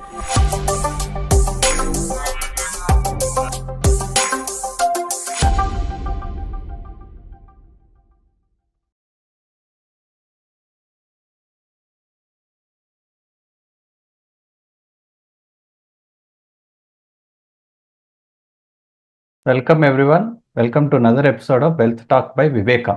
Welcome everyone welcome to another episode of wealth talk by Viveka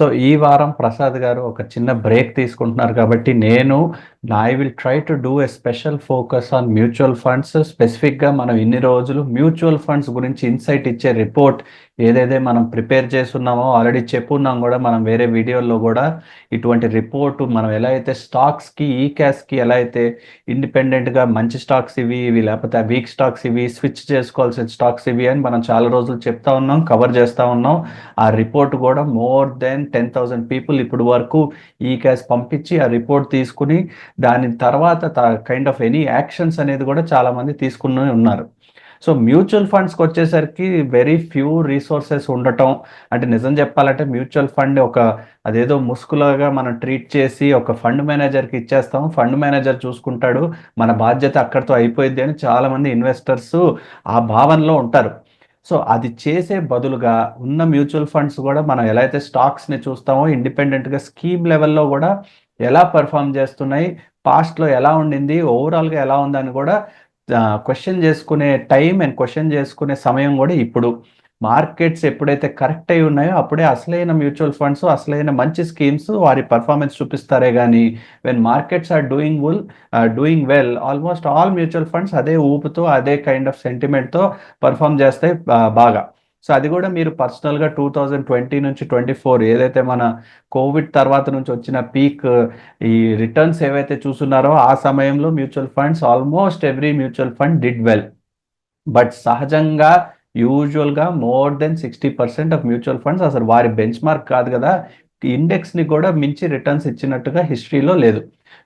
so ఈ వారం ప్రసాద్ గారు ఒక చిన్న బ్రేక్ తీసుకుంటున్నారు కాబట్టి నేను I will try to do a special focus on mutual funds స్పెసిఫిక్గా మనం ఇన్ని రోజులు మ్యూచువల్ ఫండ్స్ గురించి ఇన్సైట్ ఇచ్చే రిపోర్ట్ ఏదైతే మనం ప్రిపేర్ చేస్తున్నామో ఆల్రెడీ చెప్పున్నాం కూడా మనం వేరే వీడియోల్లో కూడా ఇటువంటి రిపోర్ట్ మనం ఎలా అయితే స్టాక్స్కి ఈ క్యాస్కి ఎలా అయితే ఇండిపెండెంట్గా మంచి స్టాక్స్ ఇవి ఇవి లేకపోతే వీక్ స్టాక్స్ ఇవి స్విచ్ చేసుకోవాల్సిన స్టాక్స్ ఇవి అని మనం చాలా రోజులు చెప్తా ఉన్నాం కవర్ చేస్తూ ఉన్నాం. ఆ రిపోర్ట్ కూడా more than ten thousand people ఇప్పుడు వరకు ఈ క్యాస్ పంపించి ఆ రిపోర్ట్ తీసుకుని దాని తర్వాత కైండ్ ఆఫ్ ఎనీ యాక్షన్స్ అనేది కూడా చాలామంది తీసుకుని ఉన్నారు. సో మ్యూచువల్ ఫండ్స్కి వచ్చేసరికి వెరీ ఫ్యూ రీసోర్సెస్ ఉండటం అంటే నిజం చెప్పాలంటే మ్యూచువల్ ఫండ్ ఒక అదేదో ముసుగులాగా మనం ట్రీట్ చేసి ఒక ఫండ్ మేనేజర్కి ఇచ్చేస్తాం. ఫండ్ మేనేజర్ చూసుకుంటాడు మన బాధ్యత అక్కడితో అయిపోయింది అని చాలామంది ఇన్వెస్టర్స్ ఆ భావనలో ఉంటారు. సో అది చేసే బదులుగా ఉన్న మ్యూచువల్ ఫండ్స్ కూడా మనం ఎలా అయితే స్టాక్స్ని చూస్తామో ఇండిపెండెంట్గా స్కీమ్ లెవెల్లో కూడా ఎలా పర్ఫామ్ చేస్తున్నాయి పాస్ట్లో ఎలా ఉండింది ఓవరాల్గా ఎలా ఉందని కూడా క్వశ్చన్ చేసుకునే టైం అండ్ క్వశ్చన్ చేసుకునే సమయం కూడా ఇప్పుడు. మార్కెట్స్ ఎప్పుడైతే కరెక్ట్ అయి ఉన్నాయో అప్పుడే అసలైన మ్యూచువల్ ఫండ్స్ అసలైన మంచి స్కీమ్స్ వారి పర్ఫార్మెన్స్ చూపిస్తారే కానీ when markets are doing well doing well almost all mutual funds అదే ఊపుతో అదే కైండ్ ఆఫ్ సెంటిమెంట్తో పర్ఫామ్ చేస్తాయి బాగా. సో అది కూడా మీరు పర్సనల్గా టూ థౌజండ్ ట్వంటీ నుంచి ట్వంటీ ఫోర్ ఏదైతే మన కోవిడ్ తర్వాత నుంచి వచ్చిన పీక్ ఈ రిటర్న్స్ ఏవైతే చూస్తున్నారో ఆ సమయంలో mutual funds almost every mutual fund did well. But సహజంగా యూజువల్గా more than sixty percent of mutual funds అసలు వారి బెంచ్ మార్క్ కాదు కదా. ఇండెక్స్ని కూడా మించి రిటర్న్స్ ఇచ్చినట్టుగా హిస్టరీలో లేదు.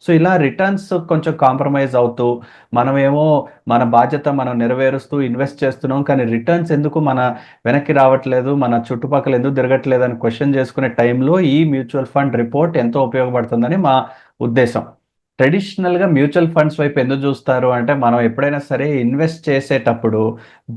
సో ఇలా రిటర్న్స్ కొంచెం కాంప్రమైజ్ అవుతూ మనమేమో మన బాధ్యత మనం నెరవేరుస్తూ ఇన్వెస్ట్ చేస్తున్నాం కానీ రిటర్న్స్ ఎందుకు మన వెనక్కి రావట్లేదు మన చుట్టుపక్కల ఎందుకు తిరగట్లేదు అని క్వశ్చన్ చేసుకునే టైంలో ఈ మ్యూచువల్ ఫండ్ రిపోర్ట్ ఎంతో ఉపయోగపడుతుందని మా ఉద్దేశం. ట్రెడిషనల్గా మ్యూచువల్ ఫండ్స్ వైపు ఎందుకు చూస్తారు అంటే మనం ఎప్పుడైనా సరే ఇన్వెస్ట్ చేసేటప్పుడు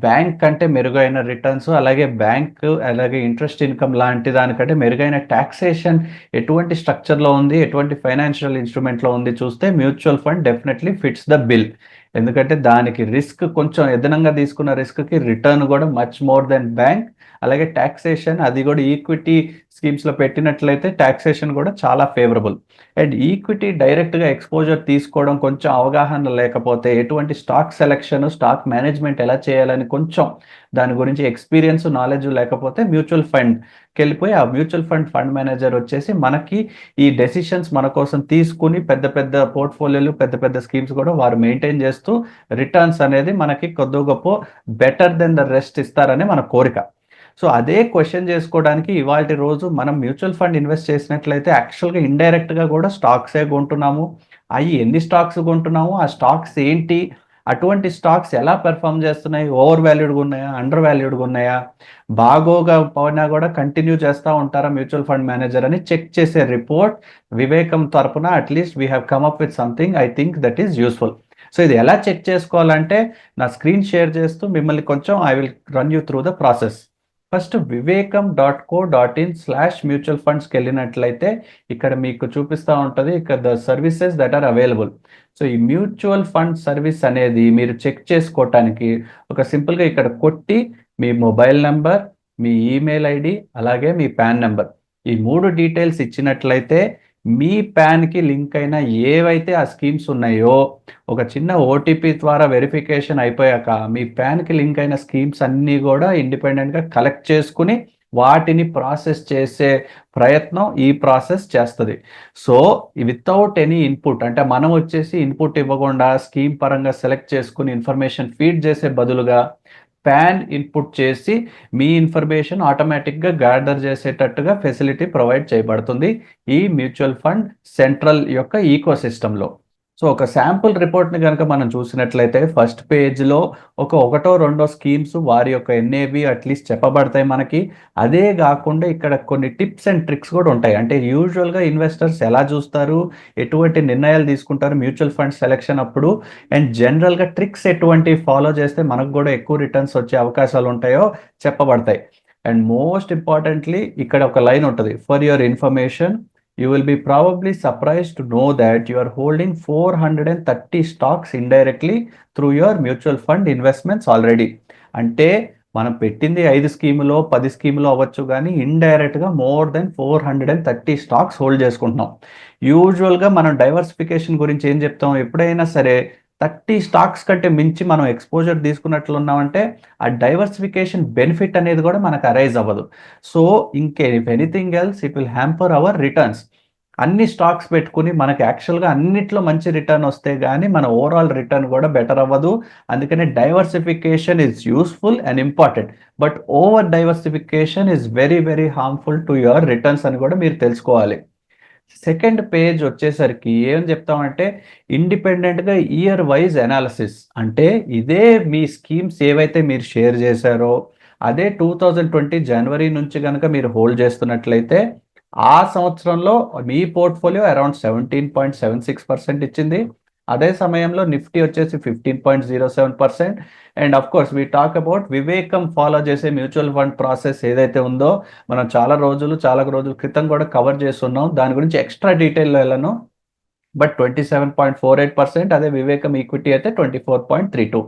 బ్యాంక్ కంటే మెరుగైన రిటర్న్స్ అలాగే బ్యాంక్ అలాగే ఇంట్రెస్ట్ ఇన్కమ్ లాంటి దానికంటే మెరుగైన ట్యాక్సేషన్ ఎటువంటి స్ట్రక్చర్లో ఉంది ఎటువంటి ఫైనాన్షియల్ ఇన్స్ట్రుమెంట్లో ఉంది చూస్తే mutual fund definitely fits the bill ఎందుకంటే దానికి రిస్క్ కొంచెం ఎదనంగా తీసుకున్న రిస్క్కి రిటర్న్ కూడా మచ్ మోర్ దెన్ బ్యాంక్ అలాగే ట్యాక్సేషన్ అది కూడా ఈక్విటీ స్కీమ్స్లో పెట్టినట్లయితే ట్యాక్సేషన్ కూడా చాలా ఫేవరబుల్ అండ్ ఈక్విటీ డైరెక్ట్గా ఎక్స్పోజర్ తీసుకోవడం కొంచెం అవగాహన లేకపోతే ఎటువంటి స్టాక్ సెలెక్షన్ స్టాక్ మేనేజ్మెంట్ ఎలా చేయాలని కొంచెం దాని గురించి ఎక్స్పీరియన్స్ నాలెడ్జ్ లేకపోతే మ్యూచువల్ ఫండ్కి వెళ్ళిపోయి ఆ మ్యూచువల్ ఫండ్ ఫండ్ మేనేజర్ వచ్చేసి మనకి ఈ డెసిషన్స్ మన కోసం తీసుకుని పెద్ద పెద్ద పోర్ట్ఫోలియోలు పెద్ద పెద్ద స్కీమ్స్ కూడా వారు మెయింటైన్ చేస్తూ రిటర్న్స్ అనేది మనకి కొద్ది గొప్ప బెటర్ దెన్ ద రెస్ట్ ఇస్తారని మన కోరిక. సో అదే క్వశ్చన్ చేసుకోవడానికి ఇవాళ రోజు మనం మ్యూచువల్ ఫండ్ ఇన్వెస్ట్ చేసినట్లయితే యాక్చువల్గా ఇండైరెక్ట్గా కూడా స్టాక్సే కొంటున్నాము? అవి ఎన్ని స్టాక్స్ కొంటున్నాము? ఆ స్టాక్స్ ఏంటి? అటువంటి స్టాక్స్ ఎలా పెర్ఫామ్ చేస్తున్నాయి? ఓవర్ వాల్యూడ్గా ఉన్నాయా? అండర్ వాల్యూడ్గా ఉన్నాయా? బాగోగా పోయినా కూడా కంటిన్యూ చేస్తూ ఉంటారా మ్యూచువల్ ఫండ్ మేనేజర్ అని చెక్ చేసే రిపోర్ట్ వివేకం తరపున at least we have come up with something I think that is useful. So ఇది ఎలా చెక్ చేసుకోవాలంటే నా స్క్రీన్ షేర్ చేస్తూ మిమ్మల్ని కొంచెం I will run you through the process. First Vivekam dot co dot in slash mutual ఫండ్స్కి వెళ్ళినట్లయితే ఇక్కడ మీకు చూపిస్తూ ఉంటుంది ఇక్కడ the services that are available. So ఈ మ్యూచువల్ ఫండ్ సర్వీస్ అనేది మీరు చెక్ చేసుకోవటానికి ఒక సింపుల్గా ఇక్కడ కొట్టి మీ మొబైల్ నెంబర్ మీ ఈమెయిల్ ఐడి అలాగే మీ పాన్ నెంబర్. ఈ మూడు డీటెయిల్స్ ఇచ్చినట్లయితే మీ ప్యాన్కి లింక్ అయిన ఏవైతే ఆ స్కీమ్స్ ఉన్నాయో ఒక చిన్న ఓటీపీ ద్వారా వెరిఫికేషన్ అయిపోయాక మీ ప్యాన్కి లింక్ అయిన స్కీమ్స్ అన్నీ కూడా ఇండిపెండెంట్గా కలెక్ట్ చేసుకుని వాటిని ప్రాసెస్ చేసే ప్రయత్నం ఈ ప్రాసెస్ చేస్తుంది. సో వితౌట్ ఎనీ ఇన్పుట్ అంటే మనం వచ్చేసి ఇన్పుట్ ఇవ్వకుండా స్కీమ్ పరంగా సెలెక్ట్ చేసుకుని ఇన్ఫర్మేషన్ ఫీడ్ చేసే బదులుగా ప్యాన్ ఇన్పుట్ చేసి మీ ఇన్ఫర్మేషన్ ఆటోమేటిక్గా గ్యాదర్ చేసేటట్టుగా ఫెసిలిటీ ప్రొవైడ్ చేయబడుతుంది ఈ మ్యూచువల్ ఫండ్ సెంట్రల్ యొక్క ఈకో సిస్టంలో సో ఒక శాంపుల్ రిపోర్ట్ని కనుక మనం చూసినట్లయితే ఫస్ట్ పేజ్లో ఒక ఒకటో రెండో స్కీమ్స్ వారి యొక్క ఎన్ఏవి అట్లీస్ట్ చెప్పబడతాయి మనకి. అదే కాకుండా ఇక్కడ కొన్ని టిప్స్ అండ్ ట్రిక్స్ కూడా ఉంటాయి. అంటే యూజువల్గా ఇన్వెస్టర్స్ ఎలా చూస్తారు? ఎటువంటి నిర్ణయాలు తీసుకుంటారు? మ్యూచువల్ ఫండ్ సెలెక్షన్ అప్పుడు. అండ్ జనరల్గా ట్రిక్స్ ఎటువంటి ఫాలో చేస్తే మనకు కూడా ఎక్కువ రిటర్న్స్ వచ్చే అవకాశాలు ఉంటాయో చెప్పబడతాయి. అండ్ మోస్ట్ ఇంపార్టెంట్లీ ఇక్కడ ఒక లైన్ ఉంటుంది. For your information you will be probably surprise to know that you are holding four hundred and thirty stocks indirectly through your mutual fund investments already అంటే మనం పెట్టింది ఐదు స్కీములో పది స్కీములో అవ్వచ్చు కానీ ఇండైరెక్ట్గా more than four hundred and thirty stocks hold చేసుకుంటున్నాం. యూజువల్గా మనం డైవర్సిఫికేషన్ గురించి ఏం చెప్తాం? ఎప్పుడైనా సరే థర్టీ స్టాక్స్ కంటే మించి మనం ఎక్స్పోజర్ తీసుకున్నట్లు ఉన్నామంటే ఆ డైవర్సిఫికేషన్ బెనిఫిట్ అనేది కూడా మనకు అరైజ్ అవ్వదు. సో ఇంకే if anything else it will hamper our returns అన్ని స్టాక్స్ పెట్టుకుని మనకి యాక్చువల్గా అన్నిట్లో మంచి రిటర్న్ వస్తే కానీ మన ఓవరాల్ రిటర్న్ కూడా బెటర్ అవ్వదు. అందుకనే diversification is useful and important but over diversification is very very harmful to your returns అని కూడా మీరు తెలుసుకోవాలి. సెకండ్ పేజ్ వచ్చేసరికి ఏం చెప్తామంటే ఇండిపెండెంట్గా ఇయర్ వైజ్ అనాలిసిస్. అంటే ఇదే మీ స్కీమ్స్ ఏవైతే మీరు షేర్ చేశారో అదే టూ థౌజండ్ ట్వంటీ జనవరి నుంచి కనుక మీరు హోల్డ్ చేస్తున్నట్లయితే ఆ సంవత్సరంలో మీ portfolio around seventeen point seven six percent ఇచ్చింది. అదే సమయంలో నిఫ్టీ వచ్చేసి fifteen point zero seven percent and of course we talk about Vivekam follow చేసే మ్యూచువల్ ఫండ్ ప్రాసెస్ ఏదైతే ఉందో మనం చాలా రోజులు చాలా రోజుల క్రితం కూడా కవర్ చేస్తున్నాం. దాని గురించి ఎక్స్ట్రా డీటెయిల్లో వెళ్ళను. But twenty seven point four eight percent అదే వివేకం ఈక్విటీ అయితే twenty four point three two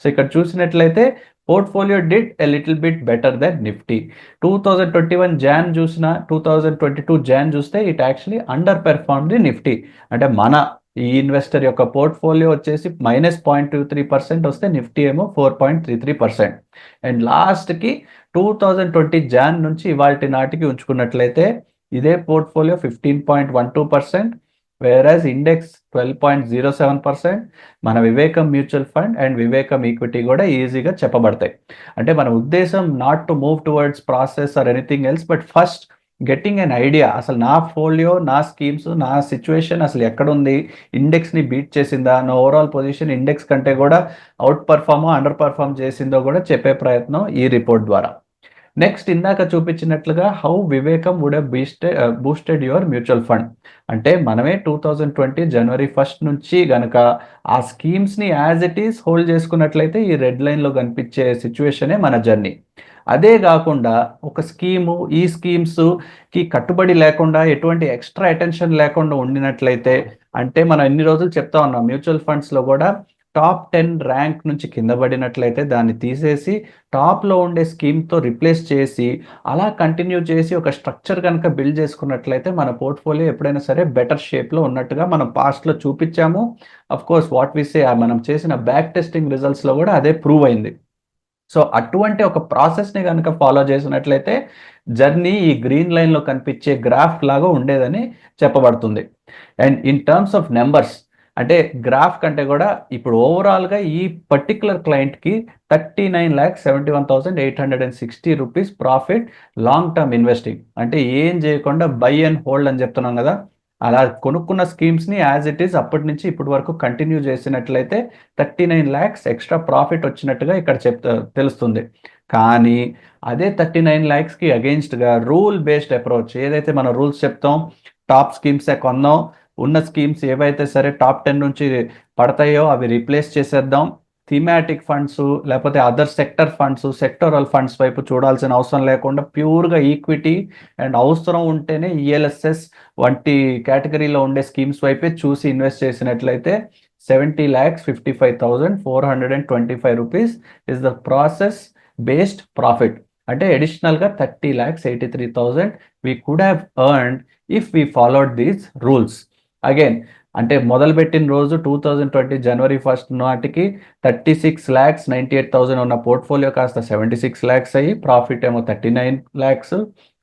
so ఇక్కడ చూసినట్లయితే portfolio did a little bit better than Nifty two thousand twenty one Jan చూసిన two thousand twenty two Jan చూస్తే it actually underperform the Nifty అంటే మన ఈ investor యొక్క portfolio వచ్చేసి minus point two three percent వస్తే నిఫ్టీ ఏమో four point three three percent and లాస్ట్కి టూ థౌజండ్ ట్వంటీ జాన్ నుంచి ఇవాళ నాటికి ఉంచుకున్నట్లయితే ఇదే portfolio fifteen point one two percent వేరాజ్ index twelve point zero seven percent మన Vivekam mutual fund and Vivekam equity కూడా ఈజీగా చెప్పబడతాయి. అంటే మన ఉద్దేశం not to move towards process or anything else but first getting an idea అసలు నా folio నా స్కీమ్స్ నా సిచ్యువేషన్ అసలు ఎక్కడుంది? ఇండెక్స్ని బీట్ చేసిందా? నా ఓవరాల్ పొజిషన్ ఇండెక్స్ కంటే కూడా అవుట్ పర్ఫామ్ అండర్ పర్ఫామ్ చేసిందో కూడా చెప్పే ప్రయత్నం ఈ రిపోర్ట్ ద్వారా. నెక్స్ట్ ఇందాక చూపించినట్లుగా how Vivekam would boosted boosted your mutual fund అంటే మనమే two thousand twenty January first నుంచి గనక ఆ స్కీమ్స్ని యాజ్ ఇట్ ఈస్ హోల్డ్ చేసుకున్నట్లయితే ఈ రెడ్ లైన్లో కనిపించే సిచ్యువేషనే మన జర్నీ అదే కాకుండా ఒక స్కీము ఈ స్కీమ్స్కి కట్టుబడి లేకుండా ఎటువంటి ఎక్స్ట్రా అటెన్షన్ లేకుండా ఉండినట్లయితే అంటే మనం ఎన్ని రోజులు చెప్తా ఉన్నాం మ్యూచువల్ ఫండ్స్లో కూడా టాప్ టెన్ ర్యాంక్ నుంచి కింద పడినట్లయితే దాన్ని తీసేసి టాప్లో ఉండే స్కీమ్తో రిప్లేస్ చేసి అలా కంటిన్యూ చేసి ఒక స్ట్రక్చర్ కనుక బిల్డ్ చేసుకున్నట్లయితే మన పోర్ట్ఫోలియో ఎప్పుడైనా సరే బెటర్ షేప్లో ఉన్నట్టుగా మనం పాస్ట్లో చూపించాము. Of course what we say మనం చేసిన బ్యాక్ టెస్టింగ్ రిజల్ట్స్లో కూడా అదే ప్రూవ్ అయింది. సో అటువంటి ఒక ప్రాసెస్ని కనుక ఫాలో చేసినట్లయితే జర్నీ ఈ గ్రీన్ లైన్లో కనిపించే గ్రాఫ్ లాగా ఉండేదని చెప్పబడుతుంది. And in terms of numbers అంటే గ్రాఫ్ కంటే కూడా ఇప్పుడు ఓవరాల్గా ఈ పర్టికులర్ క్లయింట్కి thirty nine lakhs seventy one thousand eight hundred and sixty rupees profit long term investing అంటే ఏం చేయకుండా బై అండ్ హోల్డ్ అని చెప్తున్నాం కదా? అలా కొనుక్కున్న స్కీమ్స్ని యాజ్ ఇట్ ఈస్ అప్పటి నుంచి ఇప్పటి వరకు కంటిన్యూ చేసినట్లయితే thirty nine lakhs extra profit వచ్చినట్టుగా ఇక్కడ చెప్తా తెలుస్తుంది. కానీ అదే థర్టీ నైన్ ల్యాక్స్కి అగెయిన్స్ట్గా రూల్ బేస్డ్ అప్రోచ్ ఏదైతే మనం రూల్స్ చెప్తాం టాప్ స్కీమ్సే కొందాం ఉన్న స్కీమ్స్ ఏవైతే సరే టాప్ టెన్ నుంచి పడతాయో అవి రీప్లేస్ చేసేద్దాం. థీమాటిక్ ఫండ్స్ లేకపోతే other sector funds sectoral funds వైపు చూడాల్సిన అవసరం లేకుండా ప్యూర్గా ఈక్విటీ అండ్ అవసరం ఉంటేనే ఈఎల్ఎస్ఎస్ వంటి కేటగిరీలో ఉండే స్కీమ్స్ వైపే చూసి ఇన్వెస్ట్ చేసినట్లయితే seventy lakhs fifty five thousand four hundred and twenty five rupees is the process based profit అంటే అడిషనల్గా thirty lakhs eighty three thousand we could have earned if we followed these rules again అంటే మొదలుపెట్టిన రోజు two thousand twenty January first నాటికి thirty six lakhs ninety eight thousand ఉన్న portfolio కాస్త seventy six lakhs అయ్యి profit ఏమో thirty nine lakhs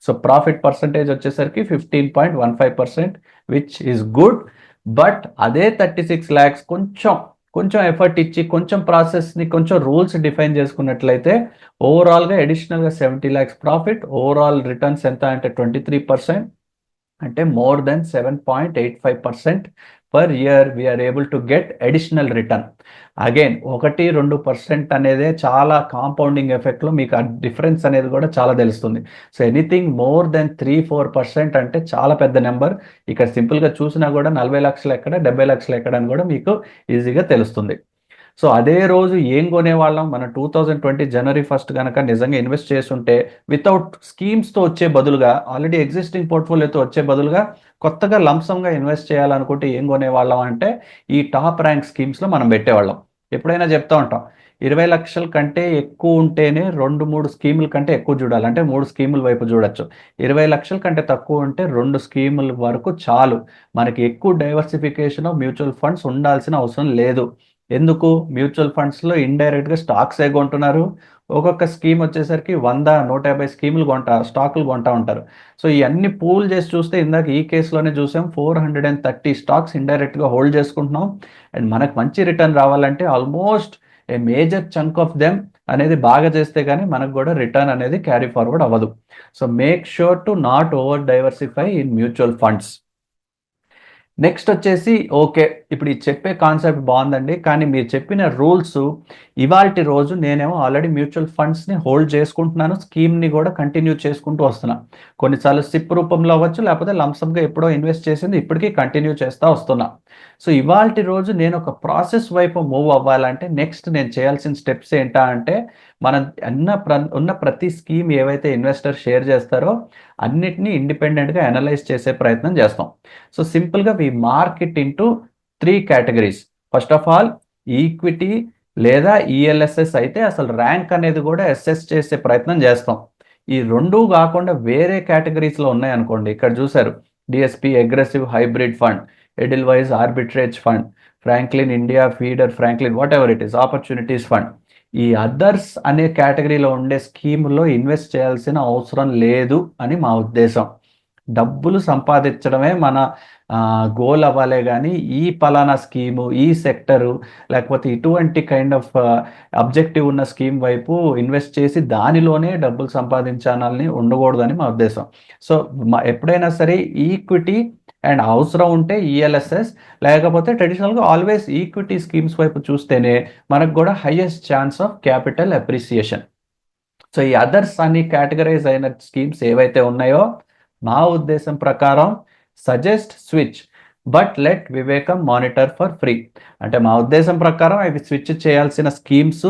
so profit percentage వచ్చేసరికి fifteen point one five percent which is good but అదే థర్టీ సిక్స్ ల్యాక్స్ కొంచెం కొంచెం effort ఇచ్చి కొంచెం ప్రాసెస్ని కొంచెం రూల్స్ డిఫైన్ చేసుకున్నట్లయితే ఓవరాల్గా అడిషనల్గా seventy lakhs profit overall returns ఎంత అంటే ట్వంటీ త్రీ పర్సెంట్ అంటే more than seven point eight five percent per year we are able to get additional return. Again ఒకటి రెండు పర్సెంట్ అనేది చాలా కాంపౌండింగ్ ఎఫెక్ట్లో మీకు ఆ డిఫరెన్స్ అనేది కూడా చాలా తెలుస్తుంది. So anything more than three four percent అంటే చాలా పెద్ద నెంబర్. ఇక్కడ సింపుల్గా చూసినా కూడా నలభై లక్షలు ఎక్కడ డెబ్బై లక్షలు ఎక్కడ అని కూడా మీకు ఈజీగా తెలుస్తుంది. సో అదే రోజు ఏం కొనేవాళ్ళం? మన two thousand twenty January first కనుక నిజంగా ఇన్వెస్ట్ చేస్తుంటే వితౌట్ స్కీమ్స్తో వచ్చే బదులుగా ఆల్రెడీ ఎగ్జిస్టింగ్ పోర్ట్ఫోలియోతో వచ్చే బదులుగా కొత్తగా లంసంగా ఇన్వెస్ట్ చేయాలనుకుంటే ఏం కొనేవాళ్ళం అంటే ఈ టాప్ ర్యాంక్ స్కీమ్స్లో మనం పెట్టేవాళ్ళం. ఎప్పుడైనా చెప్తా ఉంటాం ఇరవై లక్షల కంటే ఎక్కువ ఉంటేనే రెండు మూడు స్కీముల కంటే ఎక్కువ చూడాలి. అంటే మూడు స్కీముల వైపు చూడొచ్చు. ఇరవై లక్షల కంటే తక్కువ ఉంటే రెండు స్కీముల వరకు చాలు. మనకి ఎక్కువ డైవర్సిఫికేషన్ మ్యూచువల్ ఫండ్స్ ఉండాల్సిన అవసరం లేదు. ఎందుకు? మ్యూచువల్ ఫండ్స్లో ఇండైరెక్ట్గా స్టాక్స్ ఏ కొంటున్నారు? ఒక్కొక్క స్కీమ్ వచ్చేసరికి వంద నూట యాభై స్కీములు కొంటా స్టాకులు కొంటా ఉంటారు. సో ఇవన్నీ పూల్ చేసి చూస్తే ఇందాక ఈ కేసులోనే చూసాం four hundred and thirty stocks ఇండైరెక్ట్గా హోల్డ్ చేసుకుంటున్నాం. అండ్ మనకు మంచి రిటర్న్ రావాలంటే almost a major chunk of them అనేది బాగా చేస్తే కానీ మనకు కూడా రిటర్న్ అనేది క్యారీ ఫార్వర్డ్ అవ్వదు. So make sure to not over diversify in mutual funds. Next వచ్చేసి ఓకే ఇప్పుడు ఈ చెప్పే కాన్సెప్ట్ బాగుందండి. కానీ మీరు చెప్పిన రూల్స్ ఇవాల్టి రోజు నేనేమో ఆల్రెడీ మ్యూచువల్ ఫండ్స్ని హోల్డ్ చేసుకుంటున్నాను. స్కీమ్ని కూడా కంటిన్యూ చేసుకుంటూ వస్తున్నా. కొన్నిసార్లు సిప్ రూపంలో అవ్వచ్చు లేకపోతే లంసమ్గా ఎప్పుడో ఇన్వెస్ట్ చేసింది ఇప్పటికీ కంటిన్యూ చేస్తూ వస్తున్నా. సో ఇవాల్టి రోజు నేను ఒక ప్రాసెస్ వైపు మూవ్ అవ్వాలంటే నెక్స్ట్ నేను చేయాల్సిన స్టెప్స్ ఏంటా అంటే మనం అన్న ప్ర ఉన్న ప్రతి స్కీమ్ ఏవైతే ఇన్వెస్టర్ షేర్ చేస్తారో అన్నిటినీ ఇండిపెండెంట్గా అనలైజ్ చేసే ప్రయత్నం చేస్తాం. సో సింపుల్గా we market into three categories. First of all equity లేదా ఈఎల్ఎస్ఎస్ అయితే అసలు ర్యాంక్ అనేది కూడా ఎస్ఎస్ చేసే ప్రయత్నం చేస్తాం. ఈ రెండు కాకుండా వేరే కేటగిరీస్లో ఉన్నాయనుకోండి ఇక్కడ చూసారు DSP aggressive hybrid fund Edelweiss arbitrage fund Franklin India feeder Franklin whatever it is opportunities fund ఈ అదర్స్ అనే కేటగిరీలో ఉండే స్కీముల్లో ఇన్వెస్ట్ చేయాల్సిన అవసరం లేదు అని మా ఉద్దేశం. డబ్బులు సంపాదించడమే మన గోల్ అవ్వాలే కానీ ఈ పలానా స్కీము ఈ సెక్టరు లేకపోతే ఇటువంటి కైండ్ ఆఫ్ అబ్జెక్టివ్ ఉన్న స్కీమ్ వైపు ఇన్వెస్ట్ చేసి దానిలోనే డబ్బులు సంపాదించాలని ఉండకూడదని మా ఉద్దేశం. సో మా ఎప్పుడైనా సరే ఈక్విటీ అండ్ అవసరం ఉంటే ఈఎల్ఎస్ఎస్ లేకపోతే ట్రెడిషనల్గా ఆల్వేస్ ఈక్విటీ స్కీమ్స్ వైపు చూస్తేనే మనకు కూడా highest chance of capital appreciation so ఈ అదర్స్ అని కేటగరైజ్ అయిన స్కీమ్స్ ఏవైతే ఉన్నాయో నా ఉద్దేశం ప్రకారం suggest switch but let Vivekam monitor for free అంటే మా ఉద్దేశం ప్రకారం అవి స్విచ్ చేయాల్సిన స్కీమ్స్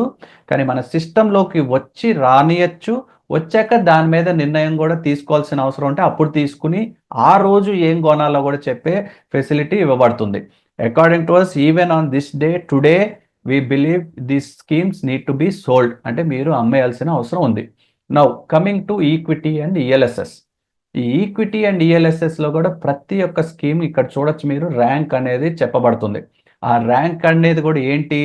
కానీ మన సిస్టంలోకి వచ్చి రానియచ్చు. వచ్చాక దాని మీద నిర్ణయం కూడా తీసుకోవాల్సిన అవసరం ఉంటే అప్పుడు తీసుకుని ఆ రోజు ఏం కొనాలో కూడా చెప్పే ఫెసిలిటీ ఇవ్వబడుతుంది. According to us even on this day today we believe these schemes need to be sold అంటే మీరు అమ్మేయాల్సిన అవసరం ఉంది. Now coming to equity and ELSS ఈ ఈక్విటీ అండ్ ఈఎల్ఎస్ఎస్లో కూడా ప్రతి ఒక్క స్కీమ్ ఇక్కడ చూడొచ్చు మీరు ర్యాంక్ అనేది చెప్పబడుతుంది. ఆ ర్యాంక్ అనేది కూడా ఏంటి?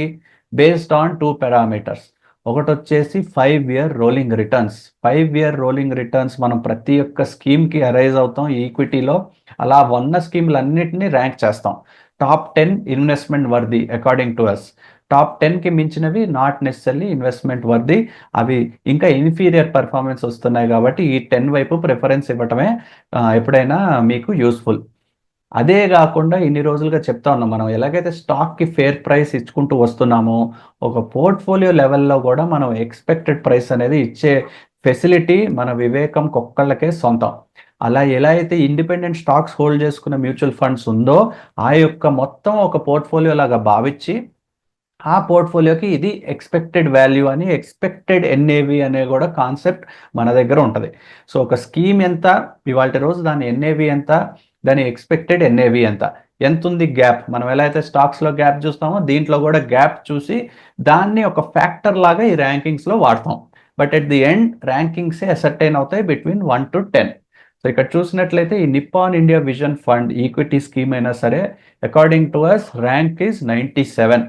Based on two parameters. ఒకటి వచ్చేసి five year rolling returns. Five year rolling returns మనం ప్రతి ఒక్క స్కీమ్కి అరైజ్ అవుతాం ఈక్విటీలో. అలా ఉన్న స్కీమ్లు ర్యాంక్ చేస్తాం. Top ten investment worthy according to us top టెన్కి మించినవి నాట్ నెసరీ ఇన్వెస్ట్మెంట్ వర్ది అవి ఇంకా ఇన్ఫీరియర్ పర్ఫార్మెన్స్ వస్తున్నాయి కాబట్టి ఈ టెన్ వైపు ప్రిఫరెన్స్ ఇవ్వటమే ఎప్పుడైనా మీకు యూస్ఫుల్ అదే కాకుండా ఇన్ని రోజులుగా చెప్తా ఉన్నాం మనం ఎలాగైతే స్టాక్కి ఫేర్ ప్రైస్ ఇచ్చుకుంటూ వస్తున్నామో ఒక పోర్ట్ఫోలియో లెవెల్లో కూడా మనం ఎక్స్పెక్టెడ్ ప్రైస్ అనేది ఇచ్చే ఫెసిలిటీ మన వివేకం కుక్కళ్ళకే సొంతం. అలా ఎలా అయితే ఇండిపెండెంట్ స్టాక్స్ హోల్డ్ చేసుకున్న మ్యూచువల్ ఫండ్స్ ఉందో ఆ యొక్క మొత్తం ఒక పోర్ట్ఫోలియో లాగా భావించి ఆ పోర్ట్ఫోలియోకి ఇది ఎక్స్పెక్టెడ్ వాల్యూ అని ఎక్స్పెక్టెడ్ ఎన్ఏవి అనే కూడా కాన్సెప్ట్ మన దగ్గర ఉంటుంది. సో ఒక స్కీమ్ ఎంత ఇవాళ రోజు దాని ఎన్ఏవి ఎంత దాని ఎక్స్పెక్టెడ్ ఎన్ఏవి ఎంత ఎంత? ఉంది గ్యాప్ మనం ఎలా అయితే స్టాక్స్లో గ్యాప్ చూస్తామో దీంట్లో కూడా గ్యాప్ చూసి దాన్ని ఒక ఫ్యాక్టర్ లాగా ఈ ర్యాంకింగ్స్లో వాడతాం. బట్ ఎట్ ది ఎండ్ ర్యాంకింగ్సే అసర్టైన్ అవుతాయి between one to ten so ఇక్కడ చూసినట్లయితే ఈ Nippon India vision fund equity scheme అయినా సరే according to us rank is ninety seven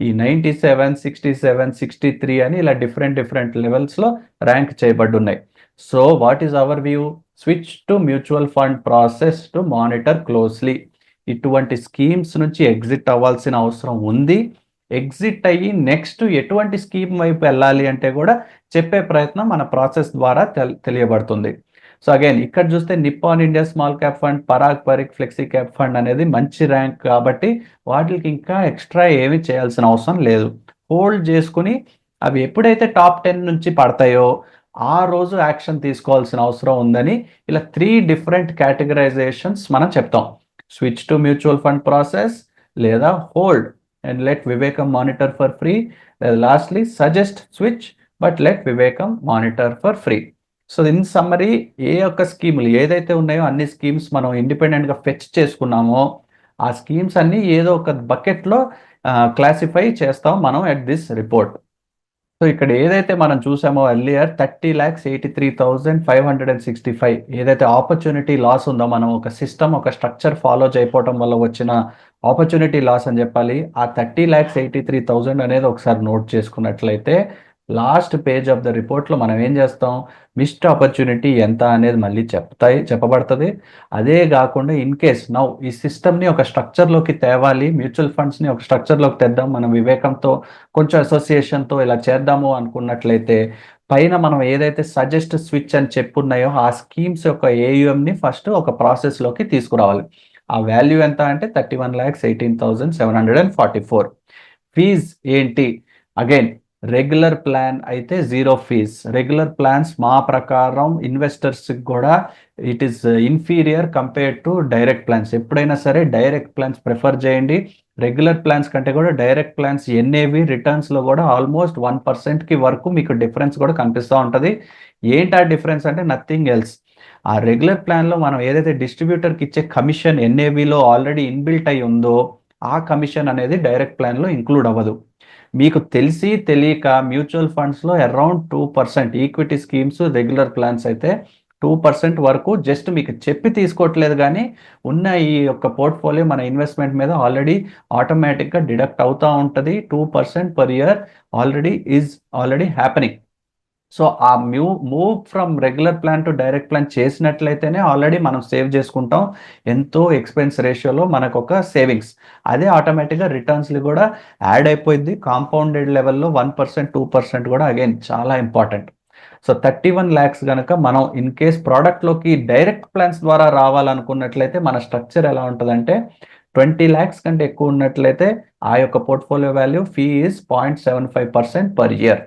ఈ ninety seven sixty seven sixty three అని ఇలా డిఫరెంట్ డిఫరెంట్ లెవెల్స్లో rank చేయబడున్నాయి so what is our view? Switch to mutual fund process to monitor closely. ఇటువంటి schemes నుంచి exit అవ్వాల్సిన అవసరం ఉంది. Exit అయ్యి నెక్స్ట్ ఎటువంటి స్కీమ్ వైపు వెళ్ళాలి అంటే కూడా చెప్పే ప్రయత్నం మన ప్రాసెస్ ద్వారా తెలియబడుతుంది. సో అగైన్ ఇక్కడ చూస్తే Nippon India small cap fund Parag Parikh flexi cap fund అనేది మంచి ర్యాంక్ కాబట్టి వాటికి ఇంకా ఎక్స్ట్రా ఏమి చేయాల్సిన అవసరం లేదు. హోల్డ్ చేసుకుని అవి ఎప్పుడైతే టాప్ టెన్ నుంచి పడతాయో ఆ రోజు యాక్షన్ తీసుకోవాల్సిన అవసరం ఉందని ఇలా త్రీ డిఫరెంట్ కేటగరైజేషన్స్ మనం చెప్తాం. Switch to mutual fund process లేదా hold and let Vivekam monitor for free లేదా lastly suggest switch but let Vivekam monitor for free so in summary ఏ ఒక్క స్కీములు ఏదైతే ఉన్నాయో అన్ని స్కీమ్స్ మనం ఇండిపెండెంట్గా ఫెచ్ చేసుకున్నామో ఆ స్కీమ్స్ అన్ని ఏదో ఒక బకెట్లో క్లాసిఫై చేస్తాం మనం ఎట్ దిస్ రిపోర్ట్. సో ఇక్కడ ఏదైతే మనం చూసామో earlier thirty lakhs eighty three thousand five hundred and sixty five. ఏదైతే ఆపర్చునిటీ లాస్ ఉందో మనం ఒక సిస్టమ్ ఒక స్ట్రక్చర్ ఫాలో చేయకపోవడం వల్ల వచ్చిన ఆపర్చునిటీ లాస్ అని చెప్పాలి ఆ thirty lakhs eighty three thousand అనేది ఒకసారి నోట్ చేసుకున్నట్లయితే లాస్ట్ పేజ్ ఆఫ్ ద రిపోర్ట్లో మనం ఏం చేస్తాం? మిస్డ్ ఆపర్చునిటీ ఎంత అనేది మళ్ళీ చెప్తాయి చెప్పబడుతుంది. అదే కాకుండా ఇన్ కేస్ నౌ ఈ సిస్టమ్ని ఒక స్ట్రక్చర్లోకి తేవాలి మ్యూచువల్ ఫండ్స్ని ఒక స్ట్రక్చర్లోకి తెద్దాం మనం వివేకంతో కొంచెం అసోసియేషన్తో ఇలా చేద్దాము అనుకున్నట్లయితే పైన మనం ఏదైతే సజెస్ట్ స్విచ్ అని చెప్పున్నాయో ఆ స్కీమ్స్ యొక్క ఏయుఎంని ఫస్ట్ ఒక ప్రాసెస్లోకి తీసుకురావాలి. ఆ వాల్యూ ఎంత అంటే thirty one lakhs eighteen thousand seven hundred and forty four. Fees ఏంటి? అగైన్ రెగ్యులర్ ప్లాన్ అయితే జీరో ఫీజ్ రెగ్యులర్ ప్లాన్స్ మా ప్రకారం ఇన్వెస్టర్స్కి కూడా it is inferior compare to direct plans ఎప్పుడైనా సరే డైరెక్ట్ ప్లాన్స్ ప్రిఫర్ చేయండి. రెగ్యులర్ ప్లాన్స్ కంటే కూడా డైరెక్ట్ ప్లాన్స్ ఎన్ఏవి రిటర్న్స్లో కూడా ఆల్మోస్ట్ వన్ పర్సెంట్కి వరకు మీకు డిఫరెన్స్ కూడా కనిపిస్తూ ఉంటుంది. ఏంటి ఆ డిఫరెన్స్ అంటే నథింగ్ ఎల్స్ ఆ రెగ్యులర్ ప్లాన్లో మనం ఏదైతే డిస్ట్రిబ్యూటర్కి ఇచ్చే కమిషన్ ఎన్ఏవిలో ఆల్రెడీ ఇన్బిల్ట్ అయి ఉందో ఆ కమిషన్ అనేది డైరెక్ట్ ప్లాన్లో ఇంక్లూడ్ అవ్వదు. మీకు తెలిసి తెలియక మ్యూచువల్ ఫండ్స్లో around two percent equity schemes regular plans అయితే టూ పర్సెంట్ వరకు జస్ట్ మీకు చెప్పి తీసుకోవట్లేదు కానీ ఉన్న ఈ యొక్క పోర్ట్ఫోలియో మన ఇన్వెస్ట్మెంట్ మీద ఆల్రెడీ ఆటోమేటిక్గా డిడక్ట్ అవుతూ ఉంటుంది. Two percent per year already is already happening. So ఆ mu move from regular plan to direct plan చేసినట్లయితేనే already మనం సేవ్ చేసుకుంటాం. ఎంతో ఎక్స్పెన్స్ రేషియోలో మనకు ఒక సేవింగ్స్ అదే ఆటోమేటిక్గా రిటర్న్స్లు కూడా యాడ్ అయిపోయింది కాంపౌండెడ్ లెవెల్లో వన్ పర్సెంట్ టూ పర్సెంట్ కూడా అగైన్ చాలా important so thirty one lakhs కనుక మనం ఇన్ కేస్ ప్రోడక్ట్లోకి డైరెక్ట్ ప్లాన్స్ ద్వారా రావాలనుకున్నట్లయితే మన స్ట్రక్చర్ ఎలా ఉంటుందంటే ట్వంటీ ల్యాక్స్ కంటే ఎక్కువ ఉన్నట్లయితే ఆ యొక్క portfolio value fee is point seven five percent per year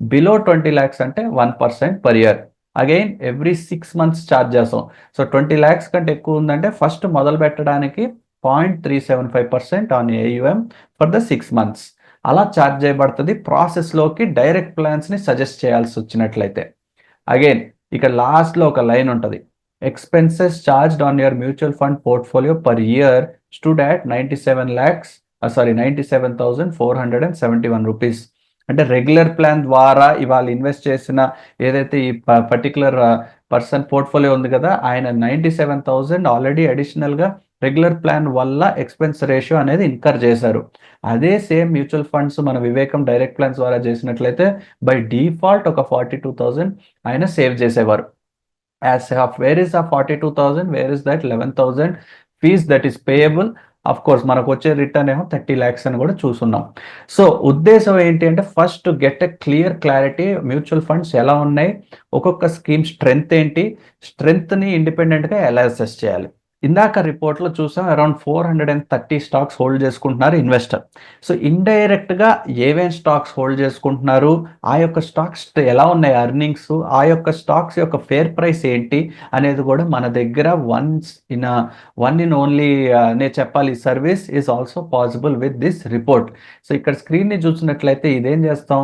below twenty lakhs అంటే one percent per year again every six months charge చేస్తాం. సో ట్వంటీ ల్యాక్స్ కంటే ఎక్కువ ఉందంటే ఫస్ట్ మొదలు పెట్టడానికి point three seven five percent on AUM for the six months అలా charge చేయబడుతుంది. ప్రాసెస్లోకి డైరెక్ట్ ప్లాన్స్ని సజెస్ట్ చేయాల్సి వచ్చినట్లయితే. అగైన్ ఇక లాస్ట్లో ఒక లైన్ ఉంటుంది. Expenses charged on your mutual fund portfolio per year stood at ninety seven lakhs sorry ninety seven thousand four hundred and seventy one rupees అంటే రెగ్యులర్ ప్లాన్ ద్వారా ఇవాళ ఇన్వెస్ట్ చేసిన ఏదైతే ఈ పర్టికులర్ పర్సన్ పోర్ట్ఫోలియో ఉంది కదా ఆయన నైంటీ సెవెన్ థౌసండ్ ఆల్రెడీ అడిషనల్గా రెగ్యులర్ ప్లాన్ వల్ల ఎక్స్పెన్స్ రేషియో అనేది ఇన్కర్ చేశారు. అదే సేమ్ మ్యూచువల్ ఫండ్స్ మన వివేకం డైరెక్ట్ ప్లాన్స్ ద్వారా చేసినట్లయితే బై డిఫాల్ట్ ఒక ఫార్టీ టూ థౌజండ్ ఆయన సేవ్ చేసేవారు. యాజ్ వేర్ ఇస్ ఆ forty two thousand where is that eleven thousand fees that is payable of course మనకు వచ్చే రిటర్న్ ఏమో థర్టీ ల్యాక్స్ అని కూడా చూస్తున్నాం సో ఉద్దేశం ఏంటి అంటే first get a clear clarity mutual funds ఎలా ఉన్నాయి? ఒక్కొక్క స్కీమ్ స్ట్రెంగ్త్ ఏంటి? స్ట్రెంగ్త్ని ఇండిపెండెంట్గా ఎలా అసెస్ చేయాలి. ఇందాక రిపోర్ట్లో చూసాం around four hundred and thirty stocks hold చేసుకుంటున్నారు ఇన్వెస్టర్ సో ఇండైరెక్ట్గా ఏవేం స్టాక్స్ హోల్డ్ చేసుకుంటున్నారు? ఆ యొక్క స్టాక్స్ ఎలా ఉన్నాయి అర్నింగ్స్ ఆ యొక్క స్టాక్స్ యొక్క ఫేర్ ప్రైస్ ఏంటి? అనేది కూడా మన దగ్గర once in one in only నే చెప్పాలి service is also possible with this report so ఇక్కడ స్క్రీన్ని చూసినట్లయితే ఇదేం చేస్తాం?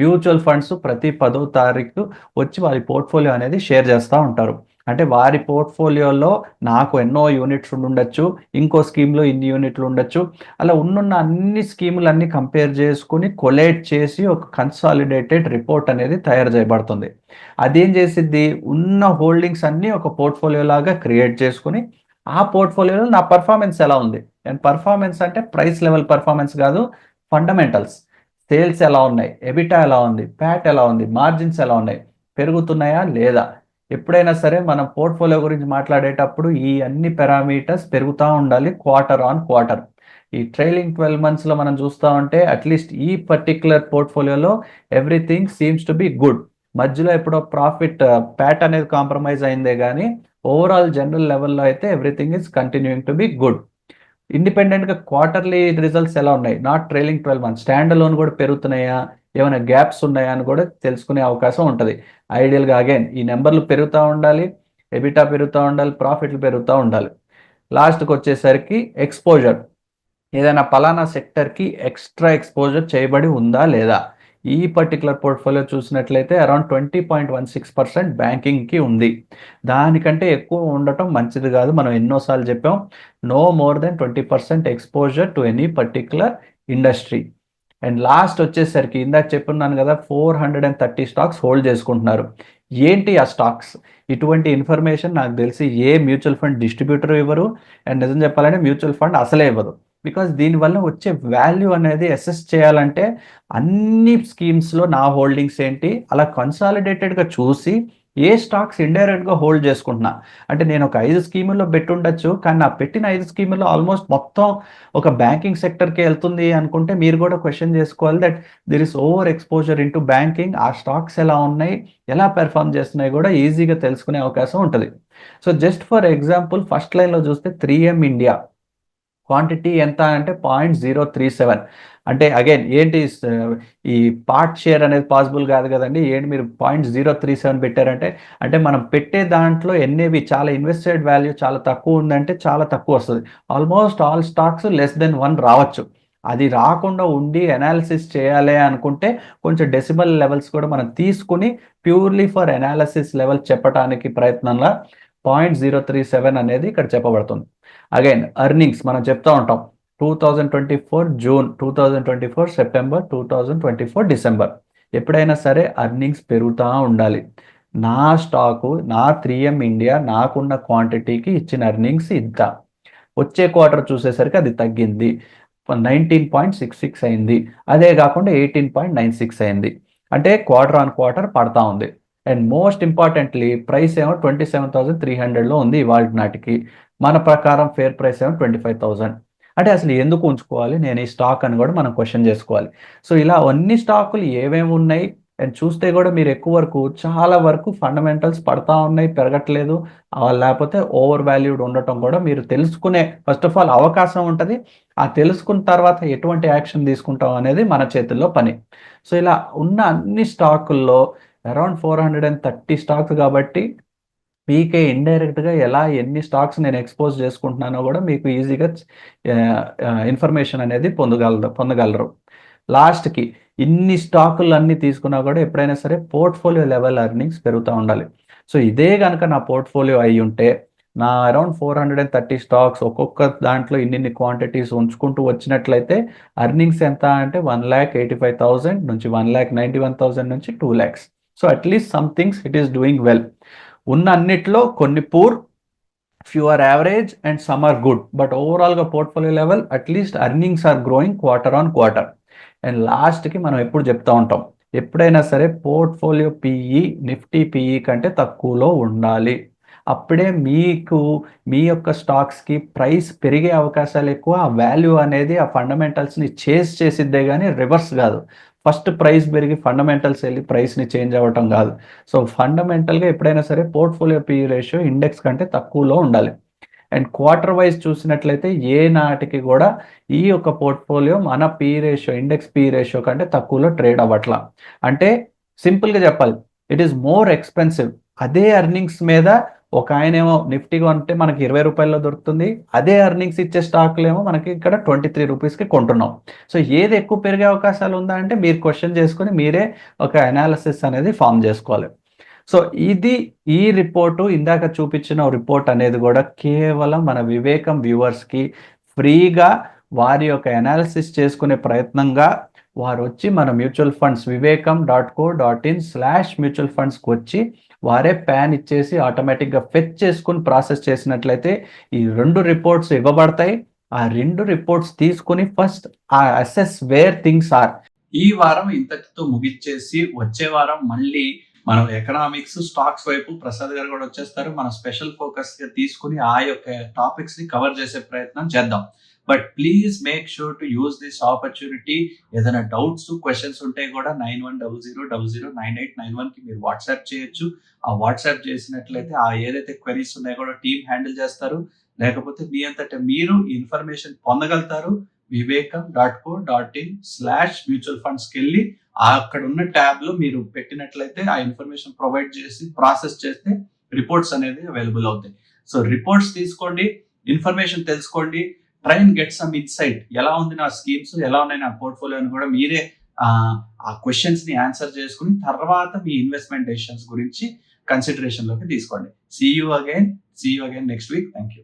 మ్యూచువల్ ఫండ్స్ ప్రతి పదో తారీఖు వచ్చి వారి పోర్ట్ఫోలియో అనేది షేర్ చేస్తూ ఉంటారు. అంటే వారి పోర్ట్ఫోలియోలో నాకు ఎన్నో యూనిట్స్ ఉండొచ్చు ఇంకో స్కీమ్లో ఇన్ని యూనిట్లు ఉండొచ్చు. అలా ఉన్నున్న అన్ని స్కీములన్నీ కంపేర్ చేసుకుని కొలేట్ చేసి ఒక కన్సాలిడేటెడ్ రిపోర్ట్ అనేది తయారు చేయబడుతుంది. అదేం చేసిద్ది? ఉన్న హోల్డింగ్స్ అన్నీ ఒక పోర్ట్ఫోలియో లాగా క్రియేట్ చేసుకుని ఆ పోర్ట్ఫోలియోలో నా పర్ఫార్మెన్స్ ఎలా ఉంది? అండ్ పర్ఫార్మెన్స్ అంటే ప్రైస్ లెవెల్ పర్ఫార్మెన్స్ కాదు ఫండమెంటల్స్. సేల్స్ ఎలా ఉన్నాయి? ఎబిటా ఎలా ఉంది? ప్యాట్ ఎలా ఉంది? మార్జిన్స్ ఎలా ఉన్నాయి? పెరుగుతున్నాయా లేదా? ఎప్పుడైనా సరే మనం పోర్ట్ఫోలియో గురించి మాట్లాడేటప్పుడు ఈ అన్ని పారామీటర్స్ పెరుగుతూ ఉండాలి క్వార్టర్ ఆన్ క్వార్టర్ ఈ ట్రైలింగ్ ట్వెల్వ్ మంత్స్లో మనం చూస్తూ ఉంటే అట్లీస్ట్ ఈ particular పోర్ట్ఫోలియోలో everything seems to be good మధ్యలో ఎప్పుడో ప్రాఫిట్ ప్యాట్ uh, అనేది కాంప్రమైజ్ అయిందే కానీ ఓవరాల్ జనరల్ లెవెల్లో అయితే everything is continuing to be good ఇండిపెండెంట్గా క్వార్టర్లీ రిజల్ట్స్ ఎలా ఉన్నాయి? Not trailing twelve months standalone కూడా పెరుగుతున్నాయా? ఏమైనా గ్యాప్స్ ఉన్నాయా అని కూడా తెలుసుకునే అవకాశం ఉంటుంది. ఐడియల్గా అగైన్ ఈ నెంబర్లు పెరుగుతూ ఉండాలి ఎబిటా పెరుగుతూ ఉండాలి ప్రాఫిట్లు పెరుగుతూ ఉండాలి. లాస్ట్కి వచ్చేసరికి ఎక్స్పోజర్ ఏదైనా పలానా సెక్టర్కి ఎక్స్ట్రా ఎక్స్పోజర్ చేయబడి ఉందా లేదా? ఈ పర్టికులర్ పోర్ట్ఫోలియో చూసినట్లయితే around twenty point one six percent బ్యాంకింగ్కి ఉంది. దానికంటే ఎక్కువ ఉండటం మంచిది కాదు. మనం ఎన్నోసార్లు చెప్పాం no more than twenty percent exposure to any particular industry and last వచ్చేసరికి ఇందాక చెప్పున్నాను కదా four hundred and thirty stocks hold చేసుకుంటున్నారు. ఏంటి ఆ స్టాక్స్ ఇటువంటి ఇన్ఫర్మేషన్ నాకు తెలిసి ఏ మ్యూచువల్ ఫండ్ డిస్ట్రిబ్యూటర్ ఇవ్వరు అండ్ నిజం చెప్పాలంటే మ్యూచువల్ ఫండ్ అసలే ఇవ్వదు. బికాస్ దీనివల్ల వచ్చే వాల్యూ అనేది అసెస్ చేయాలంటే అన్ని స్కీమ్స్లో నా హోల్డింగ్స్ ఏంటి అలా కన్సాలిడేటెడ్గా చూసి ఏ స్టాక్స్ ఇండైరెక్ట్గా హోల్డ్ చేసుకుంటున్నా? అంటే నేను ఒక ఐదు స్కీముల్లో పెట్టుండొచ్చు కానీ నా పెట్టిన ఐదు స్కీముల్లో ఆల్మోస్ట్ మొత్తం ఒక బ్యాంకింగ్ సెక్టర్కి వెళ్తుంది అనుకుంటే మీరు కూడా క్వశ్చన్ చేసుకోవాలి that there is over exposure into banking ఆ స్టాక్స్ ఎలా ఉన్నాయి ఎలా పెర్ఫామ్ చేస్తున్నాయి కూడా ఈజీగా తెలుసుకునే అవకాశం ఉంటుంది. So just for example first లైన్లో చూస్తే త్రీ ఎం ఇండియా క్వాంటిటీ ఎంత అంటే పాయింట్ జీరో త్రీ సెవెన్. అంటే అగైన్ ఏంటి ఈ పార్ట్ షేర్ అనేది పాసిబుల్ కాదు కదండి. ఏంటి మీరు పాయింట్ జీరో త్రీ సెవెన్ పెట్టారంటే అంటే మనం పెట్టే దాంట్లో ఎన్ఏవి చాలా ఇన్వెస్టెడ్ వాల్యూ చాలా తక్కువ ఉందంటే చాలా తక్కువ వస్తుంది. Almost all stocks less than one రావచ్చు. అది రాకుండా ఉండి అనాలిసిస్ చేయాలి అనుకుంటే కొంచెం డెసిబల్ లెవెల్స్ కూడా మనం తీసుకుని ప్యూర్లీ ఫర్ అనాలిసిస్ లెవెల్ చెప్పడానికి ప్రయత్నంలో పాయింట్ జీరో త్రీ సెవెన్ అనేది ఇక్కడ చెప్పబడుతుంది. అగైన్ అర్నింగ్స్ మనం చెప్తా ఉంటాం. Two thousand twenty four June two thousand twenty four September two thousand twenty four December ఎప్పుడైనా సరే అర్నింగ్స్ పెరుగుతూ ఉండాలి. నా స్టాకు నా త్రీ ఎం ఇండియా నాకున్న క్వాంటిటీకి ఇచ్చిన అర్నింగ్స్ ఇంత. వచ్చే క్వార్టర్ చూసేసరికి అది తగ్గింది. నైన్టీన్ పాయింట్ సిక్స్ సిక్స్ అయింది. అదే కాకుండా ఎయిటీన్ పాయింట్ నైన్ సిక్స్ అయింది. అంటే క్వార్టర్ ఆన్ క్వార్టర్ పడతా ఉంది. అండ్ మోస్ట్ ఇంపార్టెంట్లీ ప్రైస్ ఏమో ట్వంటీ సెవెన్ థౌసండ్ త్రీ హండ్రెడ్లో ఉంది ఇవాళ నాటికి. మన ప్రకారం ఫేర్ ప్రైస్ ఏమో ట్వంటీ ఫైవ్ థౌసండ్ అంటే అసలు ఎందుకు ఉంచుకోవాలి? నేను ఈ స్టాక్ అని కూడా మనం క్వశ్చన్ చేసుకోవాలి. సో ఇలా అన్ని స్టాకులు ఏమేమి ఉన్నాయి? అండ్ చూస్తే కూడా మీరు ఎక్కువ వరకు చాలా వరకు ఫండమెంటల్స్ పడతా ఉన్నాయి పెరగట్లేదు. లేకపోతే ఓవర్ వాల్యూడ్ ఉండటం కూడా మీరు తెలుసుకునే ఫస్ట్ ఆఫ్ ఆల్ అవకాశం ఉంటుంది. ఆ తెలుసుకున్న తర్వాత ఎటువంటి యాక్షన్ తీసుకుంటాం అనేది మన చేతుల్లో పని. సో ఇలా ఉన్న అన్ని స్టాకుల్లో around four hundred and thirty stocks కాబట్టి మీకే ఇండైరెక్ట్గా ఎలా ఎన్ని స్టాక్స్ నేను ఎక్స్పోజ్ చేసుకుంటున్నానో కూడా మీకు ఈజీగా ఇన్ఫర్మేషన్ అనేది పొందగలరు. పొందగలరు లాస్ట్కి ఇన్ని స్టాకులు అన్నీ తీసుకున్నా కూడా ఎప్పుడైనా సరే పోర్ట్ఫోలియో లెవెల్ ఎర్నింగ్స్ పెరుగుతూ ఉండాలి. సో ఇదే కనుక నా పోర్ట్ఫోలియో అయి ఉంటే నా around four hundred and thirty stocks ఒక్కొక్క దాంట్లో ఇన్ని క్వాంటిటీస్ ఉంచుకుంటూ వచ్చినట్లయితే అర్నింగ్స్ ఎంత అంటే one lakh eighty five thousand నుంచి one lakh ninety one thousand నుంచి two lakhs so at least somethings it is doing well ఉన్న అన్నిట్లో కొన్ని poor few are average and some are good but ఓవరాల్గా portfolio level at least earnings are growing quarter on quarter and లాస్ట్కి మనం ఎప్పుడు చెప్తా ఉంటాం ఎప్పుడైనా సరే పోర్ట్ఫోలియో పిఈ నిఫ్టీ పిఈ కంటే తక్కువలో ఉండాలి. అప్పుడే మీకు మీ యొక్క స్టాక్స్కి ప్రైస్ పెరిగే అవకాశాలు ఎక్కువ ఆ వాల్యూ అనేది ఆ ఫండమెంటల్స్ని చేస్ చేసిద్దే కానీ రివర్స్ కాదు. ఫస్ట్ ప్రైస్ పెరిగి ఫండమెంటల్స్ వెళ్ళి ప్రైస్ని చేంజ్ అవ్వటం కాదు. సో ఫండమెంటల్గా ఎప్పుడైనా సరే పోర్ట్ఫోలియో పి రేషియో ఇండెక్స్ కంటే తక్కువలో ఉండాలి. అండ్ క్వార్టర్ వైజ్ చూసినట్లయితే ఏ నాటికి కూడా ఈ యొక్క పోర్ట్ఫోలియో మన P ratio index P ratio కంటే తక్కువలో ట్రేడ్ అవ్వట్లా. అంటే సింపుల్గా చెప్పాలి ఇట్ ఈస్ మోర్ ఎక్స్పెన్సివ్ అదే అర్నింగ్స్ మీద ఒక ఆయన ఏమో నిఫ్టీగా ఉంటే మనకి ఇరవై రూపాయల్లో దొరుకుతుంది. అదే అర్నింగ్స్ ఇచ్చే స్టాక్లు ఏమో మనకి ఇక్కడ ట్వంటీ త్రీ రూపీస్కి కొంటున్నాం. సో ఏది ఎక్కువ పెరిగే అవకాశాలు ఉందా అంటే మీరు క్వశ్చన్ చేసుకుని మీరే ఒక అనాలిసిస్ అనేది ఫామ్ చేసుకోవాలి. సో ఇది ఈ రిపోర్టు ఇందాక చూపించిన రిపోర్ట్ అనేది కూడా కేవలం మన వివేకం వ్యూవర్స్కి ఫ్రీగా వారి యొక్క అనాలిసిస్ చేసుకునే ప్రయత్నంగా వారు వచ్చి మన mutual funds Vivekam dot co dot in slash mutual ఫండ్స్కి వచ్చి వారే ప్యాన్ ఇచ్చేసి ఆటోమేటిక్గా ఫెచ్ చేసుకుని ప్రాసెస్ చేసినట్లయితే ఈ రెండు రిపోర్ట్స్ ఇవ్వబడతాయి. ఆ రెండు రిపోర్ట్స్ తీసుకుని ఫస్ట్ ఆ అసెస్ వేర్ థింగ్స్ ఆర్ ఈ వారం ఇంతటితో ముగిచ్చేసి వచ్చే వారం మళ్ళీ మనం ఎకనామిక్స్ స్టాక్స్ వైపు ప్రసాద్ గారు కూడా వచ్చేస్తారు. మన స్పెషల్ ఫోకస్గా తీసుకుని ఆ యొక్క టాపిక్స్ని కవర్ చేసే ప్రయత్నం చేద్దాం. But please make sure to use this opportunity ఏదైనా డౌట్స్ క్వశ్చన్స్ ఉంటే కూడా nine one double zero double zero nine eight nine వన్కి మీరు వాట్సాప్ చేయొచ్చు. ఆ వాట్సాప్ చేసినట్లయితే ఆ ఏదైతే క్వరీస్ ఉన్నాయో కూడా టీమ్ హ్యాండిల్ చేస్తారు. లేకపోతే మీ అంతటా మీరు ఇన్ఫర్మేషన్ పొందగలుగుతారు. Vivekam dot co dot in slash mutual ఫండ్స్కి వెళ్ళి అక్కడ ఉన్న ట్యాబ్లో మీరు పెట్టినట్లయితే ఆ ఇన్ఫర్మేషన్ ప్రొవైడ్ చేసి ప్రాసెస్ చేస్తే రిపోర్ట్స్ అనేది అవైలబుల్ అవుతాయి. సో రిపోర్ట్స్ తీసుకోండి. ఇన్ఫర్మేషన్ తెలుసుకోండి. Try and get some insight ఎలా ఉంది నా స్కీమ్స్ ఎలా ఉన్నాయి నా పోర్ట్ఫోలియో అని కూడా మీరే ఆ, క్వశ్చన్స్ని ఆన్సర్ చేసుకుని తర్వాత మీ ఇన్వెస్ట్మెంట్ డెసిషన్స్ గురించి కన్సిడరేషన్లోకి తీసుకోండి. See you again see you again next week thank you